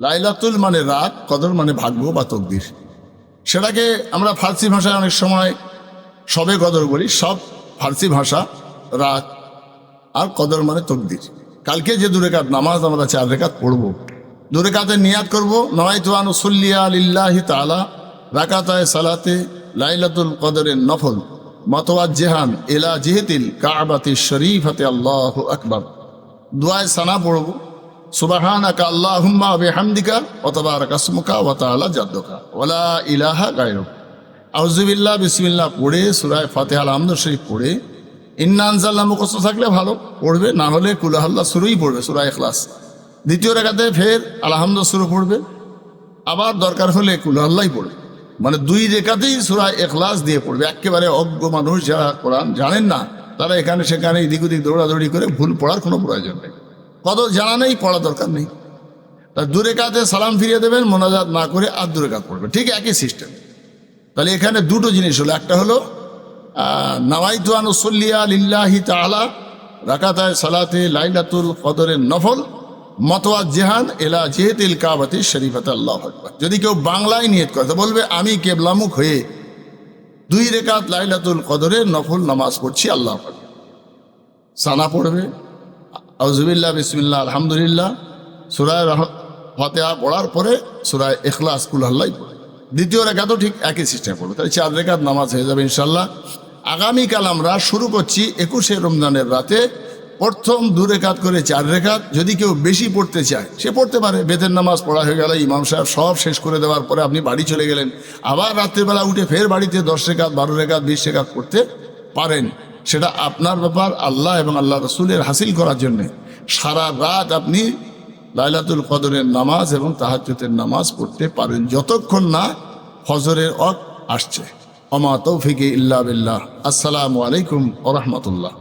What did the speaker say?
লাইলাতুল মানে রাত, কদর মানে ভাগ্য বা তকদির। সেটাকে আমরা ফার্সি ভাষায় অনেক সময় সবে কদর বলি, সব ফার্সি ভাষা রাত আর কদর মানে তকদির। কালকে যে দুরেকাত নামাজ আমরা চার রেখাত পড়ব দুরেকাতে নিয়াত করব নয় তোয়ান সল্লিয়া লিল্লাহি তালা রাকাতায় সালাতে লাইলাতুল কদরের নফল মতওয়াজ জেহান এলা জেহেতিল কাবাতি শরীফাতে আল্লাহ আকবর। দোয়ায় সানা পড়ব সুবাহানাকা আল্লাহুম্মা বিহামদিকা ওয়া তাবারাকা ইসমুকা ওয়া তাআলা জাদ্দুকা। ওয়ালা ইলাহা গায়রুক। আউযুবিল্লাহ বিসমিল্লাহ পড়ে, সূরা শরীফ পড়ে। থাকলে ভালো, পড়বে, না হলে পড়বে, সূরা দ্বিতীয় রেখাতে ফের আলহামদুল শুরু পড়বে। আবার দরকার হলে কুলাহাল্লাহ পড়বে। মানে দুই রেখাতেই সূরা ইখলাস দিয়ে পড়বে। একেবারে অজ্ঞ মানুষ যারা কোরআন জানেন না, তারা এখানে সেখানে এদিক ওদিক দৌড়াদৌড়ি করে ভুল পড়ার কোনো প্রয়োজন নেই। কত জানা নেই, পড়া দরকার নেই। তা দূরে কাতে সালাম ফিরিয়ে দেবেন, মোনাজাত না করে আর দূরে কাত পড়বে ঠিক একই সিস্টেম তাহলে এখানে দুটো জিনিস হলো। একটা হলো নাওয়াইতু আনুসল্লিয়া লিল্লাহি তাআলা রাকাতায় সালাতে লাইলাতুল কদরের নফল মতওয়াজ জেহান এলা জেহেতিল কাবাতি শরীফাত আল্লাহ আকবার। যদি কেউ বাংলায় নিয়ত করে বলবে, আমি কেবলামুখ হয়ে দুই রেখাত লাইলাতুল কদরের নফল নামাজ পড়ছি, আল্লাহ সানা পড়বে আউজুবিল্লাহ বিসমিল্লাহ, আলহামদুলিল্লাহ। সুরায় ফাতেহা পড়ার পরে সুরায় এখলাস কুল আল্লাহ পড়ে। দ্বিতীয় রেখাতেও ঠিক একই সিস্টেম পড়বে। তাহলে চার রেখাত নামাজ হয়ে যাবে ইনশাল্লাহ আগামীকাল আমরা শুরু করছি একুশে রমজানের রাতে। প্রথম দু রেখাত করে চার রেখাত। যদি কেউ বেশি পড়তে চায়, সে পড়তে পারে। বেতের নামাজ পড়া হয়ে গেলে ইমাম সাহেব সব শেষ করে দেওয়ার পরে আপনি বাড়ি চলে গেলেন। আবার রাত্রিবেলা উঠে ফের বাড়িতে দশ রেখাত, বারো রেখাত, বিশ রেখাত পড়তে পারেন। সেটা আপনার ব্যাপার, আল্লাহ এবং আল্লাহ রসুলের হাসিল করার জন্যে। সারা রাত আপনি লাইলাতুল কদরের নামাজ এবং তাহাজের নামাজ পড়তে পারেন, যতক্ষণ না ফজরের অক আসছে। অমা তৌফিকে ইল্লা বিল্লাহ। আসসালামু আলাইকুম ওরহমতুল্লাহ